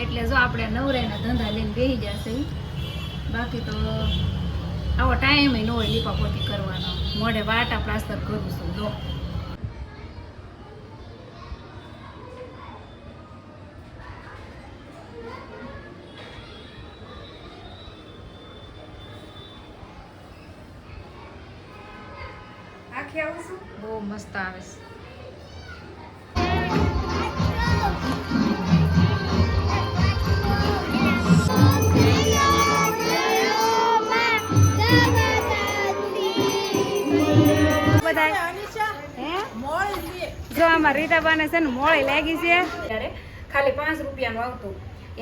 એટલે જો આપણે નવરાયના ધંધા લઈને બેસી જશે બાકી તો આવો ટાઈમ ન હોય લીપાપોતી કરવાનો. મોઢે વાટા પ્લાસ્ટર કરું છું જો. આખી આવું છું બહુ મસ્ત આવે છે. જો આમાં રીતાબાને છે ને મોળી લાગી છે. ત્યારે ખાલી પાંચ રૂપિયાનું આવતું.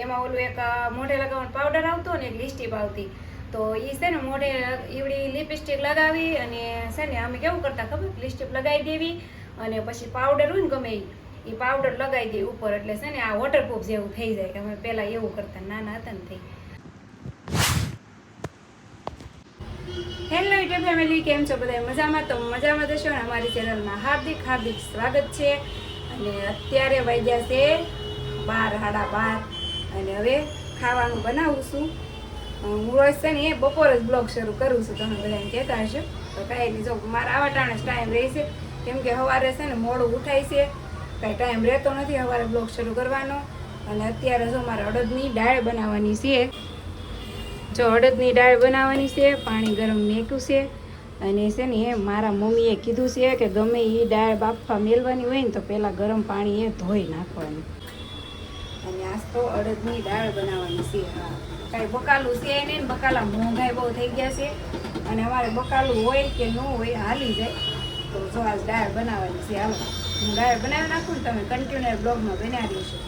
એમાં ઓલું એક મોઢે લગાવવાનો પાવડર આવતો ને એક લિપસ્ટિક આવતી. તો એ છે ને મોઢે એવડી લિપસ્ટિક લગાવી અને છે ને અમે કેવું કરતા ખબર? લિપસ્ટિક લગાવી દેવી અને પછી પાવડર હોય ને ગમે એ પાવડર લગાવી દે ઉપર. એટલે છે ને આ વોટરપ્રૂફ જેવું થઈ જાય, કે અમે પહેલાં એવું કરતા, નાના હતા ને થઈ હેલો યુટ્યુબ ફેમિલી કેમ છો બધા? મજામાં તો મજામાં જશો અને અમારી ચેનલમાં હાર્દિક હાર્દિક સ્વાગત છે. અને અત્યારે વાગ્યા છે બાર, સાડા બાર. અને હવે ખાવાનું બનાવું છું. હું રોજ છે ને એ બપોર જ બ્લોગ શરૂ કરું છું, તમે બધાને કહેતા હશો. તો કાંઈ નહીં, જો મારા આવા ટાણે જ ટાઈમ રહેશે કેમ કે સવારે છે ને મોડું ઉઠાય છે. કાંઈ ટાઈમ રહેતો નથી, સવારે બ્લોગ શરૂ કરવાનો. અને અત્યારે જો મારે અડદની દાળ બનાવવાની છે જો અડદની દાળ બનાવવાની છે, પાણી ગરમ મેક્યું છે અને છે ને એ મારા મમ્મીએ કીધું છે કે ગમે એ દાળ બાફવા મેલવાની હોય ને તો પહેલાં ગરમ પાણી એ ધોઈ નાખવાનું. અને આજ તો અડદની દાળ બનાવવાની છે, હા. કાંઈ બકાલું છે નહીં બકાલા મોંઘાઈ બહુ થઈ ગયા છે અને અમારે બકાલું હોય કે ન હોય હાલી જાય. તો જો આજ દાળ બનાવવાની છે, હાલો. હું દાળ બનાવી નાખું ને તમે કન્ટિન્યુ બ્લોગમાં બનાવી છો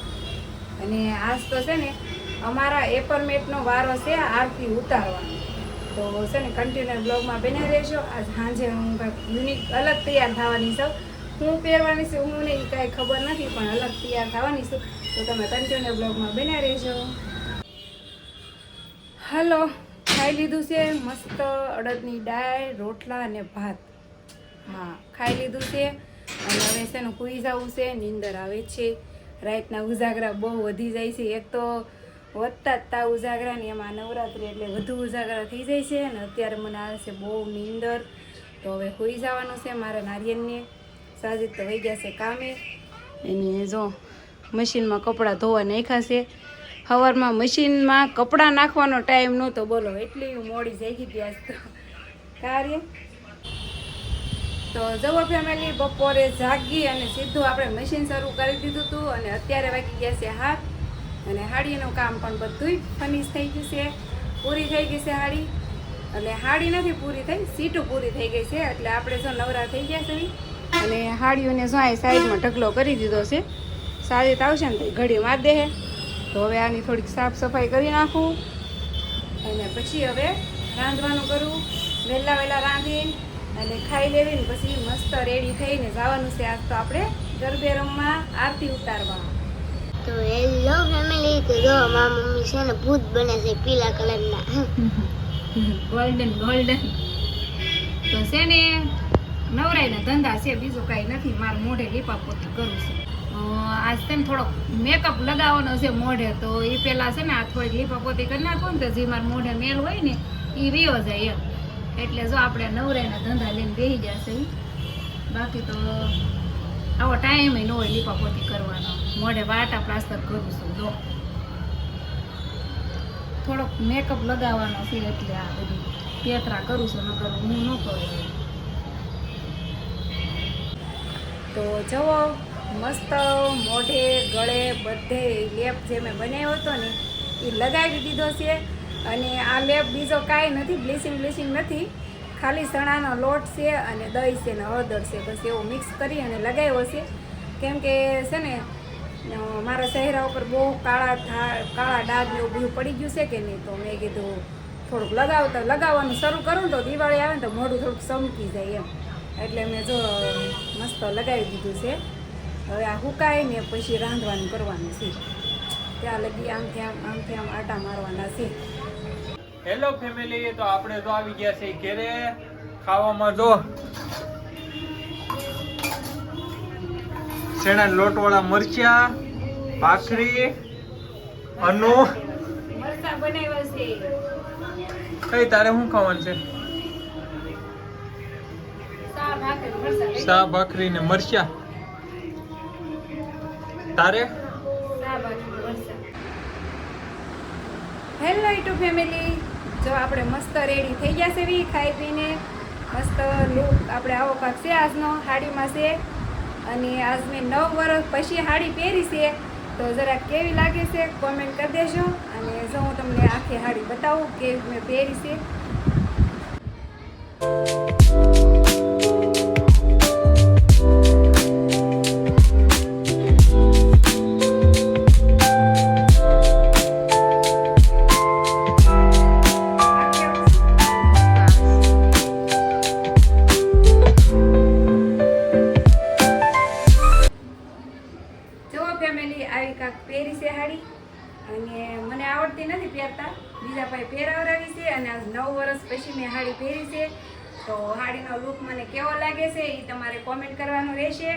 અને આજ તો છે ને અમારા એપરમેટનો વારો છે આરતી ઉતારવાનો. તો છે ને કન્ટિન્યુ બ્લોગમાં બની રહેજો. આજ સાંજે હું યુનિક અલગ તૈયાર થવાની છું. હું પહેરવાની છું, હું નહીં, કાંઈ ખબર નથી, પણ અલગ તૈયાર થવાની છું. તો તમે કન્ટિન્યુ બ્લોગમાં બન્યા રહેજો. હલો, ખાઈ લીધું છે મસ્ત અડદની દાળ, રોટલા અને ભાત. હા, ખાઈ લીધું છે. અને હવે છે ને કુઈ જવું છે, નીંદર આવે છે. રાતના ઉજાગરા બહુ વધી જાય છે. એક તો વધતા જ તા ઉજાગરા ને એમાં નવરાત્રી એટલે વધુ ઉજાગરા થઈ જાય છે અને અત્યારે મને આવે છે બહુ નીંદર. તો હવે હોઈ જવાનું છે મારા નારિયેળને. સાજિદ તો વહી ગયા છે કામે. એને જો મશીનમાં કપડાં ધોવા નાખ્યા છે. સવારમાં મશીનમાં કપડાં નાખવાનો ટાઈમ નહોતો. બોલો, એટલી હું મોડી જાગી હતી આજ તો. કાર્ય તો જવો ફેમિલી બપોરે જાગી અને સીધું આપણે મશીન શરૂ કરી દીધું હતું અને અત્યારે વાગી ગયા છે હાથ. અને હાડીનું કામ પણ બધુંય ફિનિશ થઈ ગયું છે. પૂરી થઈ ગઈ છે હાડી. એટલે હાડી નથી પૂરી થઈ, સીટો પૂરી થઈ ગઈ છે, એટલે આપણે જો નવરા થઈ ગયા છે અને હાડીઓને જો અહીં સાઈડમાં ઢગલો કરી દીધો છે. સારી આવશે ને ઘડી માર દે તો હવે આની થોડીક સાફ સફાઈ કરી નાખું. અને પછી હવે રાંધવાનું કરું. વહેલા વહેલા રાંધી અને ખાઈ લેવી ને પછી મસ્ત રેડી થઈને જવાનું છે આજ તો આપણે ગરબે રમવા, આરતી ઉતારવા. તો હેલો ફેમિલી તો જો મારા મમ્મી છે ને ભૂત બને છે પીલા કલરના ગોલ્ડન ગોલ્ડન તો છે ને, નવરાયના ધંધા છે, બીજું કાંઈ નથી. મારું મોઢે લીપા પોતી કરું છું. આજ છે ને થોડોક મેકઅપ લગાવવાનો છે મોઢે. તો એ પહેલાં છે ને આ થોડીક લીપા પોતી કરી નાખો ને તો જે મારા મોઢે મેલ હોય ને એ રહ્યો જાય એમ. એટલે જો આપણે નવરાયના ધંધા લઈને બેસી જશે બાકી તો આવો ટાઈમ ન હોય લીપા પોતી કરવાનો. મોઢે વાટા પ્લાસ્ટર કરું છું. જો. થોડોક મેકઅપ લગાવવાનો છે એટલે આ બધી પેતરા કરું છું, નકર હું ન કરું. તો જુઓ, મસ્ત મોઢે, ગળે બધે લેપ જે મેં બનાવ્યો હતો ને, એ લગાવી દીધો છે. અને આ લેપ બીજો કાંઈ નથી બ્લીચિંગ બ્લીચિંગ નથી. ખાલી ચણાનો લોટ છે અને દહીં છે ને હળદર છે. બસ એવું મિક્સ કરી અને લગાવ્યો છે. કેમ કે છે ને મારા ચહેરા ઉપર બહુ કાળા કાળા ડાઘ ને બધું પડી ગયું છે કે નહીં તો મેં કીધું થોડુંક લગાવતા, લગાવવાનું શરૂ કરું તો દિવાળી આવે ને તો મોઢું થોડુંક ચમકી જાય એમ. એટલે મેં જો મસ્ત લગાવી દીધું છે. હવે આ હુકાય ને પછી રાંધવાનું કરવાનું છે. ત્યાં લગી આમથી આમ આમથી આમ આટા મારવાના છે. હેલો ફેમિલી તો આપણે તો આવી ગયા છે ઘેરે. ખાવામાં જો શેણા લોટવાળા મરચા ભાખરી અનુ કઈ તારે શું ખાવાનું છે? સા ભાખરી ને મરચા. તારે? Hello YouTube family. જો આપણે મસ્ત રેડી થઈ ગયા છે ખાઈ પીને. મસ્ત લુક આપણે આવો કાંક છે આજનો. હાડીમાં છે. અને આજ મેં નવ વર્ષ પછી હાડી પહેરી છે, તો જરા કેવી લાગે છે? કોમેન્ટ કરી દેજો અને જો હું તમને આખી હાડી બતાવું કે મેં પહેરી છે. વર્ષ પછી મેં હાડી પહેરી છે. તો હાડીનો લુક મને કેવો લાગે છે એ તમારે કોમેન્ટ કરવાનું રહેશે.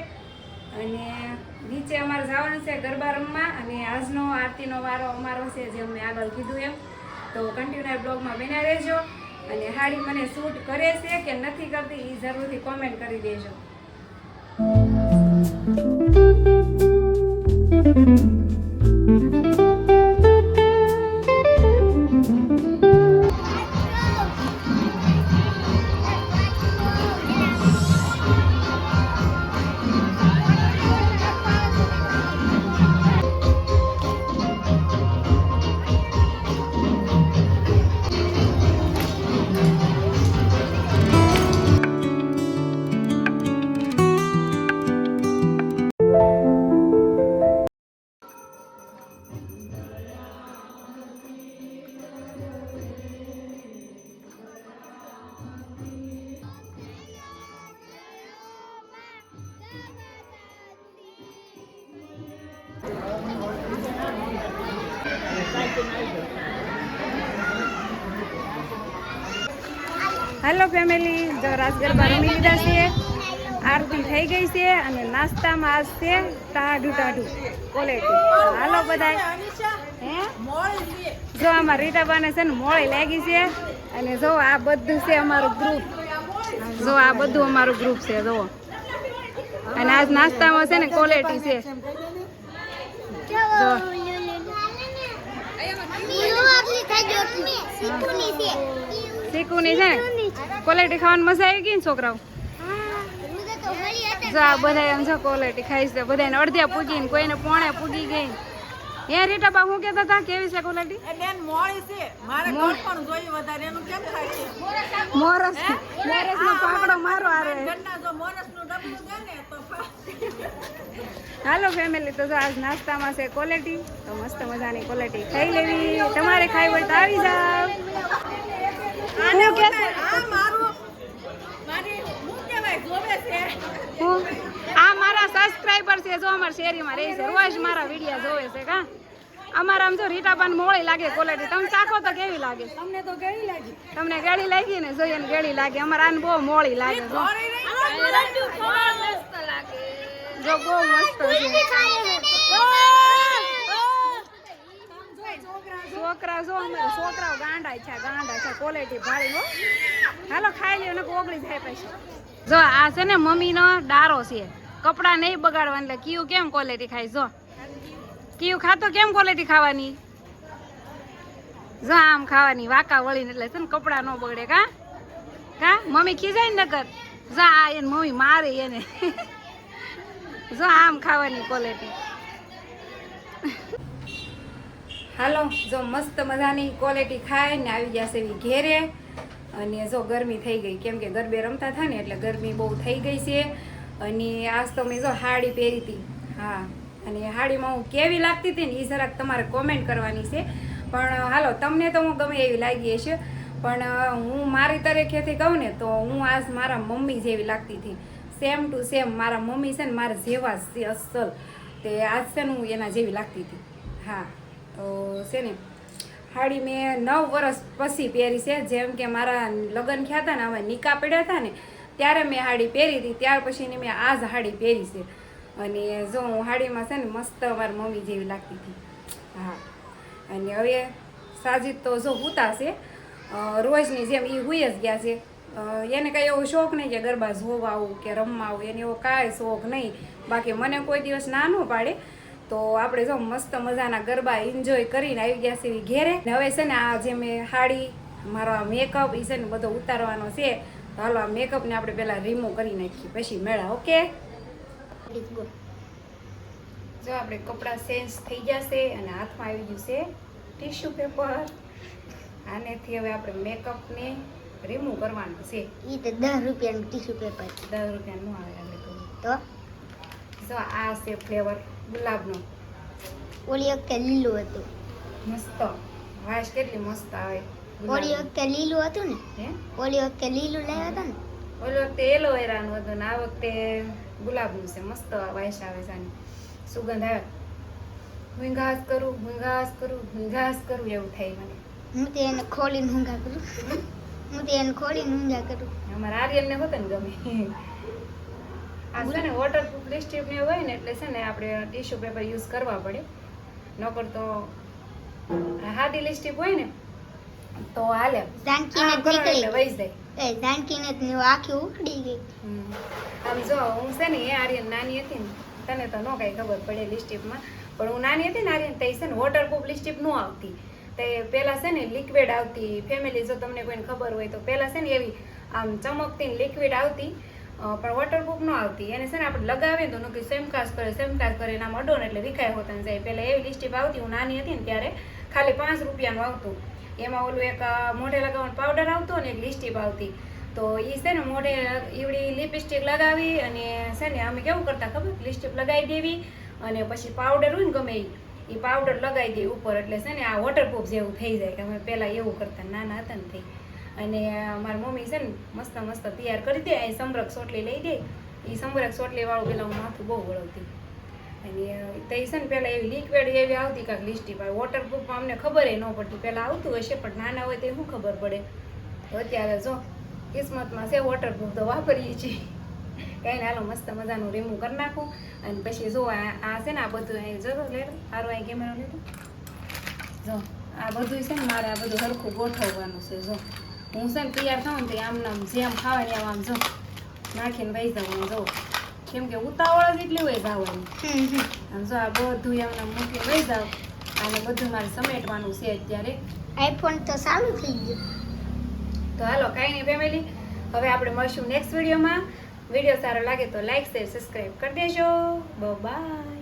અને નીચે અમારે જવાનું છે ગરબા રમવા અને આજનો આરતીનો વારો અમારો છે જે મેં આગળ કીધું એમ. તો કન્ટિન્યુ બ્લોગમાં બન્યા રહેજો અને હાડી મને શૂટ કરે છે કે નથી કરતી એ જરૂરથી કોમેન્ટ કરી દેજો. હેલો ફેમિલી જો રાસ ગરબા રમી લીધા છે. આરતી થઈ ગઈ છે અને નાસ્તામાં આજ છે ટાઢું ટાઢું ક્વોલિટી હાલો બધા જો આમાં રીટાબાને છે ને મોળી લાગી છે અને જો આ બધું છે અમારું ગ્રુપ જો આ બધું અમારું ગ્રુપ છે જો. અને આજ નાસ્તામાં છે ને ક્વોલિટી છે. જો. શીખુની છે? ને ક્વોલિટી ખાવાની મજા આવી ગઈ ને છોકરાઓ? જા બધા એમ છે ક્વોલિટી ખાઈ છે. બધાને અડધ્યા પૂગી ને કોઈને પોણે પૂગી ગઈ. હે રીટા બા હું કહેતા તા કેવી છે ક્વોલિટી? બેન મોળી છે. મારે મોળ. પણ જોઈએ વધારે. એનું કેમ થાય છે? મોરસ. મોરસ નો પાકડો મારો આરે ઘરના જો મોરસનું ડબલું દે ને તો હાલો ફેમિલી તો આજ નાસ્તામાં છે ક્વોલિટી. તો મસ્ત મજાની ક્વોલિટી ખાઈ લેવી. તમારે ખાઈ હોય તો આવી જાવ આને હું કે આ મારું મારી હું કહેવાય ગોવે છે? હું? આ મારા સબસ્ક્રાઇબર છે જો અમાર શેરીમાં રહે છે. રોજ મારા વિડિયા જોવે છે કા? અમારા આમ જો રીટાબાન મોળી લાગે ક્વોલિટી તમે ચાખો તો કેવી લાગે? તમને તો ગેળી લાગી. તમને ગેળી લાગી ને જોઈએ ને ગેળી લાગે. અમારા આને બહુ મોળી લાગે. જો બહુ મસ્ત છે. છોકરા જો છોકરાઓ ગાંડા છે ગાંડા છે ક્વોલિટી ભારી હો. હાલો, ખાઈ લ્યો ને ઓગળી જાય પછી. જો, આ છે ને મમ્મીનો ડારો છે. કપડા નહીં બગાડવા એટલે કયું કેમ ક્વોલિટી ખાય? જો. કયું ખાતો કેમ ક્વોલિટી ખાવાની? જો, આમ ખાવાની, વાકા વળીને એટલે છે ને કપડા ન બગડે, કા? કા? મમ્મી ખીજાય ને નગર જા, આ એને મમ્મી મારે એને. જો, આમ ખાવાની ક્વોલિટી હાલો, જો મસ્ત મજાની ક્વોલિટી ખાય ને આવી જશે એવી ઘેરે. અને જો ગરમી થઈ ગઈ, કેમ કે ગરબે રમતા થાય ને, એટલે ગરમી બહુ થઈ ગઈ છે. અને આજ તો મેં જો હાડી પહેરી હતી. હા, અને હાડીમાં હું કેવી લાગતી હતી ને એ જરાક તમારે કોમેન્ટ કરવાની છે. પણ, હાલો, તમને તો હું ગમે એવી લાગી હશે. પણ, હું મારી તરીકેથી કહું ને, તો હું આજ મારા મમ્મી જેવી લાગતી હતી. સેમ ટુ સેમ મારા મમ્મી છે ને, મારા જેવા છે અસલ. તે આજ છે ને હું એના જેવી લાગતી હતી. હા. તો છે ને સાડી મેં નવ વર્ષ પછી પહેરી છે, જેમ કે મારા લગ્ન થયા હતા ને, અમે નિકા પડ્યા હતા ને, ત્યારે મેં સાડી પહેરી હતી, ત્યાર પછીની મેં આ જ સાડી પહેરી છે. અને જો હું સાડીમાં છે ને, મસ્ત મારી મમ્મી જેવી લાગતી હતી. હા. અને હવે સાજીદ તો જો હુતા છે રોજની જેમ એ હુઈ જ ગયા છે. એને કાંઈ એવો શોખ નહીં કે ગરબા જોવા આવું કે રમવા આવું, એને એવો કાંઈ શોખ નહીં. બાકી મને કોઈ દિવસ ના ન પાડે. તો આપણે જો મસ્ત મજાના ગરબા એન્જોય કરીને આવી ગયા છીએ ઘેરે. હવે છે ને આ જે મેં હાડી મારો આ મેકઅપ એ છે ને બધો ઉતારવાનો છે. તો હાલો આ મેકઅપને આપણે પહેલાં રિમૂવ કરી નાખીએ. પછી મેળા ઓકે? જો આપણે કપડાં ચેન્જ થઈ જશે અને હાથમાં આવી ગયું છે ટીશ્યુ પેપર આનેથી હવે આપણે મેકઅપને રિમૂવ કરવાનું છે. એ તો દસ રૂપિયાનું ટીશ્યુ પેપર દસ રૂપિયાનું આવે તો. જો આ છે ફ્લેવર ગુલાબનો. ઓલી વખતે લીલું હતું. મસ્ત. વાસ કેટલી મસ્ત આવે. ઓલી. વખતે લીલું હતું ને? ઓલી વખતે લીલું લાવ્યા હતા ને? ઓલી વખતે એલોવેરાનું હતું ને આ વખતે ગુલાબનું છે. મસ્ત વાસ આવે છે સુગંધ આવે. હુંઘાસ કરું હુંઘાસ કરું હુંઘાસ કરું એવું થાય મને. હું તે એને ખોલીને ઊંઘા કરું. હું તે એને ખોલીને ઊંઘા કરું. અમારા આર્યનને હોતે ને ગમે. આ છે ને વોટરપ્રૂફ લિપસ્ટિક ને હોય ને એટલે છે ને આપણે ટીશ્યુ પેપર યુઝ કરવા પડે. નકર તો હાદી લિપસ્ટિક હોય ને તો હાલે. એટલે નીકળી વહી જાય. એ જાનકીને જ આખી ઉખડી ગઈ. આમ જો હું છે ને એ આર્યન નાની હતી ને તને તો ન કાંઈ ખબર પડે લિપસ્ટિકમાં પણ હું નાની હતી ને આર્યન તે છે ને વોટરપ્રૂફ લિપસ્ટિક ન આવતી. તે પહેલાં છે ને લિક્વિડ આવતી. ફેમિલી જો તમને કોઈને ખબર હોય તો પહેલાં છે ને એવી આમ ચમકતી લિક્વિડ આવતી. પણ વોટરપ્રૂફ ન આવતી. એને છે ને આપણે લગાવીએ તો નક્કી સેમકાસ કરે સેમકાસ કરે એના અડો ને એટલે વિખાય હોતા ને જાય. પહેલાં એવી લિપસ્ટિક આવતી હું નાની હતી ને ત્યારે ખાલી પાંચ રૂપિયાનું આવતું. એમાં ઓલું એક મોઢે લગાવવાનો પાવડર આવતો અને એક લિસ્ટિપ આવતી તો એ છે ને મોઢે એવડી લિપસ્ટિક લગાવી અને છે ને અમે કેવું કરતા ખબર? લિપસ્ટિક લગાવી દેવી અને પછી પાવડર હોય ને ગમે એ પાવડર લગાવી દે ઉપર. એટલે છે ને આ વોટરપ્રૂફ જેવું થઈ જાય કે અમે પહેલાં એવું કરતા, નાના હતા ને તે. અને મારી મમ્મી છે ને મસ્ત મસ્ત તૈયાર કરી દે. અહીં સમરક સોટલી લઈ દે. એ સમરક સોટલી વાળું પેલા હું માથું બહુ વળવતી. અને તે છે ને પહેલાં એવી લિક્વિડ એવી આવતી કાંઈક લિસ્ટી વોટર વોટરપ્રૂફમાં અમને ખબર ન પડતી. પહેલાં આવતું હશે, પણ નાના હોય તો શું ખબર પડે? તો અત્યારે જો, કિસ્મતમાં છે વોટરપ્રૂફ તો વાપરીએ છીએ. કઈ હાલો મસ્ત મજાનું રીમૂવ કરી નાખું. અને પછી જો આ છે ને આ બધું અહીં જરૂર લેતો સારું અહીં કેમેરો લેતો જો, આ બધું છે ને મારે આ બધું હરખું ગોઠવવાનું છે. જો. હું છે ને તૈયાર થાઉં ને તો આમ નામ જેમ ખાવા ને એમ આમ જો નાખીને વહી જાઉં જો. કેમ કે ઉતાવળ જ એટલી હોય જવાની. આમ જો આ બધું એમને મૂકી વહી જાવ અને બધું મારે સમેટવાનું છે અત્યારે. આઈફોન તો સારું થઈ ગયું. તો હાલો કાંઈ નહીં ફેમિલી હવે આપણે મળશું નેક્સ્ટ વિડીયોમાં વીડિયો સારો લાગે તો લાઈક શેર સબસ્ક્રાઈબ કરી દેજો. બાય